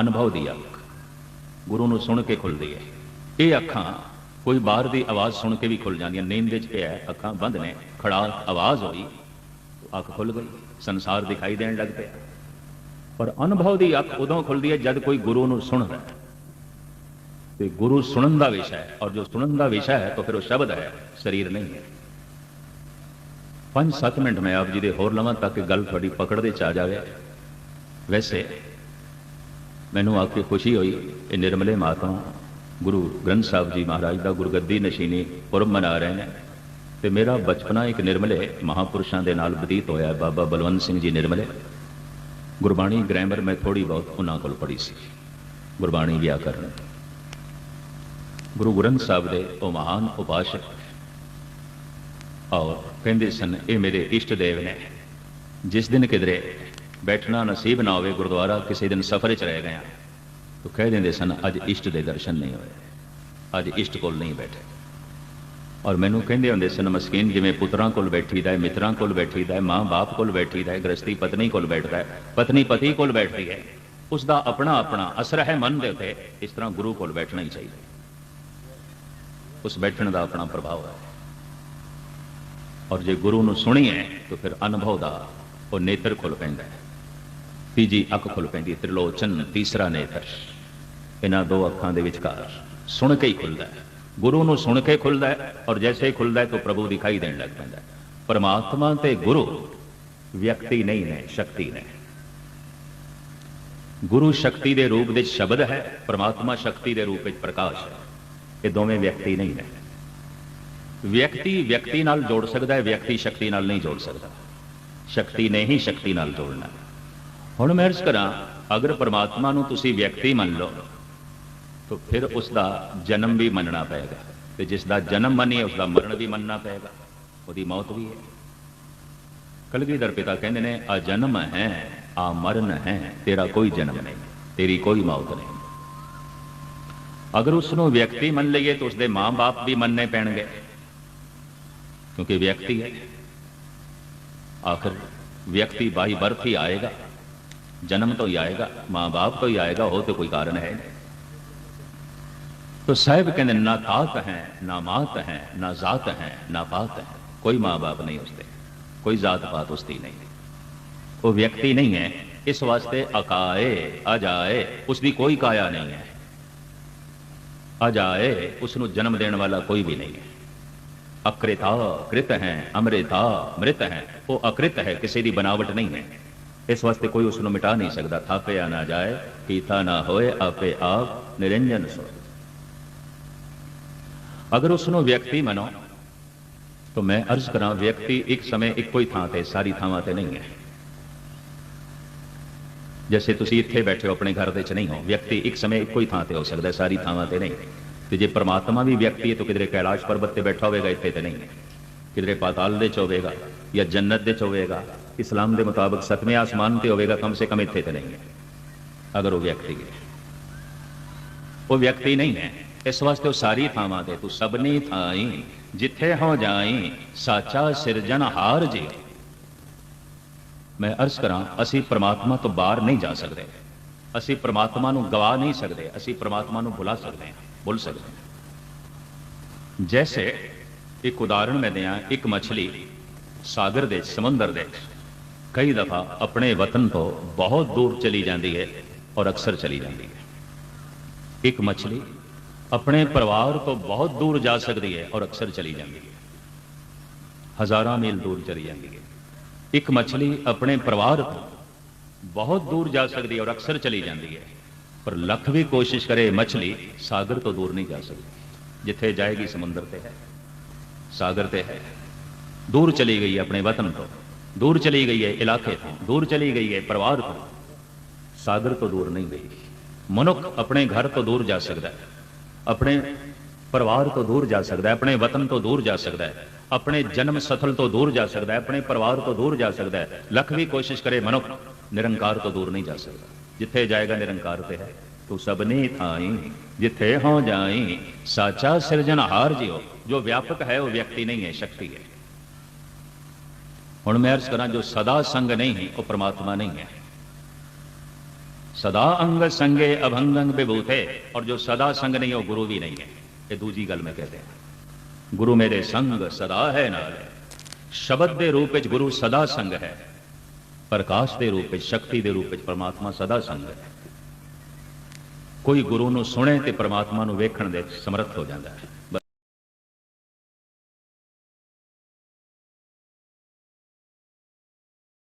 ਅਨੁਭਵ ਦੀ ਅੱਖ। ਗੁਰੂ ਨੂੰ ਸੁਣ ਕੇ ਖੁੱਲਦੀ ਹੈ। ਇਹ ਅੱਖਾਂ ਕੋਈ ਬਾਹਰ ਦੀ ਆਵਾਜ਼ ਸੁਣ ਕੇ ਵੀ ਖੁੱਲ ਜਾਂਦੀਆਂ। ਨੀਂਦ ਵਿੱਚ ਪਿਆ ਹੈ, ਅੱਖਾਂ ਬੰਦ ਨੇ ਖੜਾ ਆਵਾਜ਼ ਹੋਈ। ਅੱਖ ਖੁੱਲ ਗਈ ਸੰਸਾਰ ਦਿਖਾਈ ਦੇਣ ਲੱਗ ਪਿਆ। ਪਰ ਅਨੁਭਵ ਦੀ ਅੱਖ ਉਦੋਂ ਖੁੱਲਦੀ ਹੈ ਜਦ ਕੋਈ ਗੁਰੂ ਨੂੰ ਸੁਣਦਾ ਹੈ। ਤੇ ਗੁਰੂ ਸੁਣਨ ਦਾ ਵਿਸ਼ਾ ਹੈ ਔਰ ਜੋ ਸੁਣਨ ਦਾ ਵਿਸ਼ਾ ਹੈ ਤਾਂ ਫਿਰ ਉਹ ਸ਼ਬਦ ਹੈ ਸਰੀਰ ਨਹੀਂ ਹੈ। 5-7 ਮਿੰਟ ਮੈਂ ਆਪ ਜੀ ਦੇ ਹੋਰ ਲਵਾਂ ਤਾਂ ਕਿ ਗੱਲ ਤੁਹਾਡੀ ਪਕੜ ਦੇ ਚ ਆ ਜਾਵੇ। ਵੈਸੇ ਮੈਨੂੰ ਆ ਕੇ ਖੁਸ਼ੀ ਹੋਈ ਇਹ ਨਿਰਮਲੇ ਮਾਤਮਾ ਗੁਰੂ ਗ੍ਰੰਥ ਸਾਹਿਬ ਜੀ ਮਹਾਰਾਜ ਦਾ ਗੁਰਗੱਦੀ ਨਸ਼ੀਨੀ ਪੁਰਬ ਮਨਾ ਰਹੇ ਨੇ। ਤੇ ਮੇਰਾ ਬਚਪਨਾ ਇੱਕ ਨਿਰਮਲੇ ਮਹਾਪੁਰਸ਼ਾਂ ਦੇ ਨਾਲ ਬਤੀਤ ਹੋਇਆ ਬਾਬਾ ਬਲਵੰਤ ਸਿੰਘ ਜੀ ਨਿਰਮਲੇ। ਗੁਰਬਾਣੀ ਗ੍ਰਾਮਰ ਮੈਂ ਥੋੜੀ ਬਹੁਤ ਉਹਨਾਂ ਕੋਲ ਪੜ੍ਹੀ ਸੀ। ਗੁਰਬਾਣੀ ਵਿਆਕਰਨ ਗੁਰੂ ਗ੍ਰੰਥ ਸਾਹਿਬ ਦੇ ਉਹ ਮਹਾਨ ਉਪਾਸ਼ਕ। ਔਰ ਕਹਿੰਦੇ ਸਨ, ਇਹ ਮੇਰੇ ਇਸ਼ਟ ਦੇਵ ਨੇ, ਜਿਸ ਦਿਨ ਕਿਧਰੇ ਬੈਠਣਾ ਨਸੀਬ ਨਾ ਹੋਵੇ ਗੁਰਦੁਆਰਾ, ਕਿਸੇ ਦਿਨ ਸਫ਼ਰ 'ਚ ਰਹਿ ਗਿਆ। ਤਾਂ ਕਹਿ ਦਿੰਦੇ ਸਨ, ਅੱਜ ਇਸ਼ਟ ਦੇ ਦਰਸ਼ਨ ਨਹੀਂ ਹੋਏ। ਅੱਜ ਇਸ਼ਟ ਕੋਲ ਨਹੀਂ ਬੈਠੇ। ਔਰ ਮੈਨੂੰ ਕਹਿੰਦੇ ਹੁੰਦੇ ਸਨ, ਮਸਕੀਨ ਜਿਵੇਂ ਪੁੱਤਰਾਂ ਕੋਲ ਬੈਠੀਦਾ ਹੈ, ਮਿੱਤਰਾਂ ਕੋਲ ਬੈਠੀਦਾ ਹੈ, ਮਾਂ ਬਾਪ ਕੋਲ ਬੈਠੀਦਾ ਹੈ ਗ੍ਰਸਤੀ ਪਤਨੀ ਕੋਲ ਬੈਠਦਾ ਹੈ, ਪਤਨੀ ਪਤੀ ਕੋਲ ਬੈਠਦੀ ਹੈ। ਉਸ ਦਾ ਆਪਣਾ ਆਪਣਾ ਅਸਰ ਹੈ ਮਨ ਦੇ ਉੱਤੇ, ਇਸ ਤਰ੍ਹਾਂ ਗੁਰੂ ਕੋਲ ਬੈਠਣਾ ਹੀ ਚਾਹੀਦਾ ਉਸ ਬੈਠਣ ਦਾ ਆਪਣਾ ਪ੍ਰਭਾਵ ਹੈ। ਔਰ ਜੇ ਗੁਰੂ ਨੂੰ ਸੁਣੀਏ ਤਾਂ ਫਿਰ ਅਨੁਭਵ ਦਾ ਉਹ ਨੇਤਰ ਖੁੱਲ ਪੈਂਦਾ ਹੈ। ਤੀਜੀ ਅੱਖ ਖੁੱਲ ਪੈਂਦੀ ਤ੍ਰਿਲੋਚਨ ਤੀਸਰਾ ਨੇਤਰ। ਇਹਨਾਂ ਦੋ ਅੱਖਾਂ ਦੇ ਵਿਚਕਾਰ ਸੁਣ ਕੇ ਹੀ ਖੁੱਲਦਾ ਹੈ। ਗੁਰੂ ਨੂੰ ਸੁਣ ਕੇ ਖੁੱਲਦਾ ਹੈ ਔਰ ਜੈਸੇ ਹੀ ਖੁੱਲਦਾ ਹੈ ਤਾਂ ਪ੍ਰਭੂ ਦਿਖਾਈ ਦੇਣ ਲੱਗ ਪੈਂਦਾ ਹੈ। ਪਰਮਾਤਮਾ ਤੇ ਗੁਰੂ ਵਿਅਕਤੀ ਨਹੀਂ ਨੇ, ਸ਼ਕਤੀ ਨੇ। ਗੁਰੂ ਸ਼ਕਤੀ ਦੇ ਰੂਪ ਵਿੱਚ ਸ਼ਬਦ ਹੈ, ਪਰਮਾਤਮਾ ਸ਼ਕਤੀ ਦੇ ਰੂਪ ਵਿੱਚ ਪ੍ਰਕਾਸ਼ ਹੈ। ਇਹ ਦੋਵੇਂ ਵਿਅਕਤੀ ਨਹੀਂ ਨੇ। ਵਿਅਕਤੀ ਵਿਅਕਤੀ ਨਾਲ ਜੋੜ ਸਕਦਾ ਹੈ, ਵਿਅਕਤੀ ਸ਼ਕਤੀ ਨਾਲ ਨਹੀਂ ਜੋੜ ਸਕਦਾ। ਸ਼ਕਤੀ ਨੇ ਹੀ ਸ਼ਕਤੀ ਨਾਲ ਜੋੜਨਾ ਹੈ। ਹੁਣ ਮੈਂ ਅਰਜ਼ ਕਰਾਂ, ਅਗਰ ਪਰਮਾਤਮਾ ਨੂੰ ਤੁਸੀਂ ਵਿਅਕਤੀ ਮੰਨ ਲਓ, ਤਾਂ ਫਿਰ ਉਸ ਦਾ ਜਨਮ ਵੀ ਮੰਨਣਾ ਪਏਗਾ ਤੇ ਜਿਸ ਦਾ ਜਨਮ ਮੰਨੀਏ ਉਸ ਦਾ ਮਰਨ ਵੀ ਮੰਨਣਾ ਪਏਗਾ। ਉਹਦੀ ਮੌਤ ਵੀ ਹੈ। ਕਲਗੀਧਰ ਪਿਤਾ ਕਹਿੰਦੇ ਨੇ, ਆ ਜਨਮ ਹੈ, ਆ ਮਰਨ ਹੈ, ਤੇਰਾ ਕੋਈ ਜਨਮ ਨਹੀਂ, ਤੇਰੀ ਕੋਈ ਮੌਤ ਨਹੀਂ। ਅਗਰ ਉਸ ਨੂੰ ਵਿਅਕਤੀ ਮੰਨ ਲਈਏ, ਤਾਂ ਉਸ ਦੇ ਮਾਂ-ਬਾਪ ਵੀ ਮੰਨਣੇ ਪੈਣਗੇ, ਕਿਉਂਕਿ ਵਿਅਕਤੀ ਹੈ। ਆਖਰ ਵਿਅਕਤੀ ਬਾਈ ਬਰਥ ਹੀ ਆਏਗਾ। जन्म तो ही आएगा माँ बाप तो ही आएगा हो तो कोई कारण है तो साहब कहते ना तात हैं ना मात हैं ना जात हैं, ना पात हैं, कोई माँ बाप नहीं उसते कोई जात पात उसती नहीं। वो व्यक्ति नहीं है, इस वास्ते अकाए आ जाए उसकी कोई काया नहीं है। आ जाए उस जन्म देने वाला कोई भी नहीं है। अकृता, कृत है, अमृता, मृत है, वो अकृत है, किसी की बनावट नहीं है। इस वास्ते कोई उसनु मिटा नहीं सकता थापिया ना जाए कीता ना होए आपे आप निरंजन सोए ਅਗਰ ਉਸ ਨੂੰ ਵਿਅਕਤੀ ਮੰਨੋ ਤਾਂ ਮੈਂ ਅਰਜ਼ ਕਰਾਂ ਵਿਅਕਤੀ ਇੱਕ ਸਮੇਂ ਇੱਕੋ ਹੀ ਥਾਂ ਤੇ ਸਾਰੀ ਥਾਵਾਂ ਤੇ ਨਹੀਂ ਹੈ ਜੈਸੇ ਤੁਸੀਂ ਇੱਥੇ ਬੈਠੇ ਹੋ ਆਪਣੇ ਘਰ ਦੇ ਚ ਨਹੀਂ ਹੋ ਵਿਅਕਤੀ ਇੱਕ ਸਮੇਂ ਇੱਕੋ ਹੀ ਥਾਂ ਤੇ ਹੋ ਸਕਦਾ ਹੈ, ਸਾਰੀ ਥਾਵਾਂ ਤੇ ਨਹੀਂ ਤੇ ਜੇ ਪ੍ਰਮਾਤਮਾ ਵੀ ਵਿਅਕਤੀ ਹੈ ਤਾਂ ਕਿਧਰੇ ਕੈਲਾਸ਼ ਪਰਬਤ ਤੇ ਬੈਠਾ ਹੋਵੇਗਾ ਇੱਥੇ ਤੇ ਨਹੀਂ ਹੈ ਕਿਧਰੇ ਪਾਤਾਲ ਦੇ ਚ ਹੋਵੇਗਾ ਜਾਂ ਜੰਨਤ ਦੇ ਚ ਹੋਵੇਗਾ ਇਸਲਾਮ ਦੇ ਮੁਤਾਬਕ ਸਤਵੇਂ ਆਸਮਾਨ ਤੇ ਹੋਵੇਗਾ, ਕਮ ਸੇ ਕਮ ਇੱਥੇ ਤੇ ਨਹੀਂ। ਹੈ ਅਗਰ ਉਹ ਵਿਅਕਤੀ ਹੈ। ਉਹ ਵਿਅਕਤੀ ਨਹੀਂ ਹੈ। ਇਸ ਵਾਸਤੇ ਉਹ ਸਾਰੀ ਥਾਵਾਂ ਤੇ, ਤੂੰ ਸਭਨੀ ਥਾਈ, ਜਿੱਥੇ ਹੋ ਜਾਈ, ਸਾਚਾ ਸਿਰਜਣਹਾਰ ਜੀ। ਮੈਂ ਅਰਜ਼ ਕਰਾਂ, ਅਸੀਂ ਪ੍ਰਮਾਤਮਾ ਤੋਂ ਬਾਹਰ ਨਹੀਂ ਜਾ ਸਕਦੇ। ਅਸੀਂ ਪ੍ਰਮਾਤਮਾ ਨੂੰ ਗਵਾ ਨਹੀਂ ਸਕਦੇ, ਅਸੀਂ ਪ੍ਰਮਾਤਮਾ ਨੂੰ ਭੁਲਾ ਸਕਦੇ ਹਾਂ ਭੁੱਲ ਸਕਦੇ ਹਾਂ। ਜੈਸੇ ਇੱਕ ਉਦਾਹਰਣ ਮੈਂ ਦਿਆਂ, ਇੱਕ ਮੱਛਲੀ ਸਾਗਰ ਦੇ, ਸਮੁੰਦਰ ਦੇ ਕਈ ਦਫਾ ਆਪਣੇ ਵਤਨ ਤੋਂ ਬਹੁਤ ਦੂਰ ਚਲੀ ਜਾਂਦੀ ਹੈ ਔਰ ਅਕਸਰ ਚਲੀ ਜਾਂਦੀ ਹੈ ਇੱਕ ਮੱਛਲੀ ਆਪਣੇ ਪਰਿਵਾਰ ਤੋਂ ਬਹੁਤ ਦੂਰ ਜਾ ਸਕਦੀ ਹੈ ਔਰ ਅਕਸਰ ਚਲੀ ਜਾਂਦੀ ਹੈ ਹਜ਼ਾਰਾਂ ਮੀਲ ਦੂਰ ਚਲੀ ਜਾਂਦੀ ਹੈ ਇੱਕ ਮੱਛਲੀ ਆਪਣੇ ਪਰਿਵਾਰ ਤੋਂ ਬਹੁਤ ਦੂਰ ਜਾ ਸਕਦੀ ਹੈ ਔਰ ਅਕਸਰ ਚਲੀ ਜਾਂਦੀ ਹੈ ਪਰ ਲੱਖ ਵੀ ਕੋਸ਼ਿਸ਼ ਕਰੇ ਮੱਛਲੀ ਸਾਗਰ ਤੋਂ ਦੂਰ ਨਹੀਂ ਜਾ ਸਕਦੀ ਜਿੱਥੇ ਜਾਏਗੀ ਸਮੁੰਦਰ ਤੇ ਹੈ ਸਾਗਰ ਤੇ ਹੈ ਦੂਰ ਚਲੀ ਗਈ ਹੈ ਆਪਣੇ ਵਤਨ ਤੋਂ ਦੂਰ ਚਲੀ ਗਈ ਹੈ ਇਲਾਕੇ ਤੋਂ, ਦੂਰ ਚਲੀ ਗਈ ਹੈ ਪਰਿਵਾਰ ਤੋਂ। ਸਾਗਰ ਤੋਂ ਦੂਰ ਨਹੀਂ ਗਈ। ਮਨੁੱਖ ਆਪਣੇ ਘਰ ਤੋਂ ਦੂਰ ਜਾ ਸਕਦਾ ਹੈ। ਆਪਣੇ ਪਰਿਵਾਰ ਤੋਂ ਦੂਰ ਜਾ ਸਕਦਾ ਹੈ, ਆਪਣੇ ਵਤਨ ਤੋਂ ਦੂਰ ਜਾ ਸਕਦਾ ਹੈ। ਆਪਣੇ ਜਨਮ ਸਥਲ ਤੋਂ ਦੂਰ ਜਾ ਸਕਦਾ ਹੈ, ਆਪਣੇ ਪਰਿਵਾਰ ਤੋਂ ਦੂਰ ਜਾ ਸਕਦਾ ਹੈ। ਲੱਖ ਵੀ ਕੋਸ਼ਿਸ਼ ਕਰੇ ਮਨੁੱਖ, ਨਿਰੰਕਾਰ ਤੋਂ ਦੂਰ ਨਹੀਂ ਜਾ ਸਕਦਾ। ਜਿੱਥੇ ਜਾਏਗਾ ਨਿਰੰਕਾਰ ਤੇ ਹੈ। ਤੂੰ ਸਭਨੀ ਥਾਈ, ਜਿੱਥੇ ਹੋ ਜਾਈ, ਸਾਚਾ ਸਿਰਜਣਹਾਰ ਜਿਓ ਜੋ ਵਿਆਪਕ ਹੈ, ਉਹ ਵਿਅਕਤੀ ਨਹੀਂ ਹੈ, ਸ਼ਕਤੀ ਹੈ। ਹੁਣ ਮੈਂ ਅਰਜ਼ ਕਰਾਂ, ਜੋ ਸਦਾ ਸੰਗ ਨਹੀਂ ਉਹ ਪ੍ਰਮਾਤਮਾ ਨਹੀਂ ਹੈ। ਸਦਾ ਅੰਗ ਸੰਗੇ ਅਭੰਗੰ ਵਿਭੂਤੇ, ਔਰ ਜੋ ਸਦਾ ਸੰਗ ਨਹੀਂ, ਉਹ ਗੁਰੂ ਵੀ ਨਹੀਂ ਹੈ। ਇਹ ਦੂਜੀ ਗੱਲ ਮੈਂ ਕਹਤੇ ਹਾਂ ਗੁਰੂ ਮੇਰੇ ਸੰਗ ਸਦਾ ਹੈ ਨਾਲ ਸ਼ਬਦ ਦੇ ਰੂਪ ਵਿੱਚ ਗੁਰੂ ਸਦਾ ਸੰਗ ਹੈ। ਪ੍ਰਕਾਸ਼ ਦੇ ਰੂਪ ਵਿੱਚ, ਸ਼ਕਤੀ ਦੇ ਰੂਪ ਵਿੱਚ ਪਰਮਾਤਮਾ ਸਦਾ ਸੰਗ ਹੈ। ਕੋਈ ਗੁਰੂ ਨੂੰ ਸੁਣੇ ਤੇ ਪਰਮਾਤਮਾ ਨੂੰ ਵੇਖਣ ਦੇ ਸਮਰੱਥ ਹੋ ਜਾਂਦਾ ਹੈ।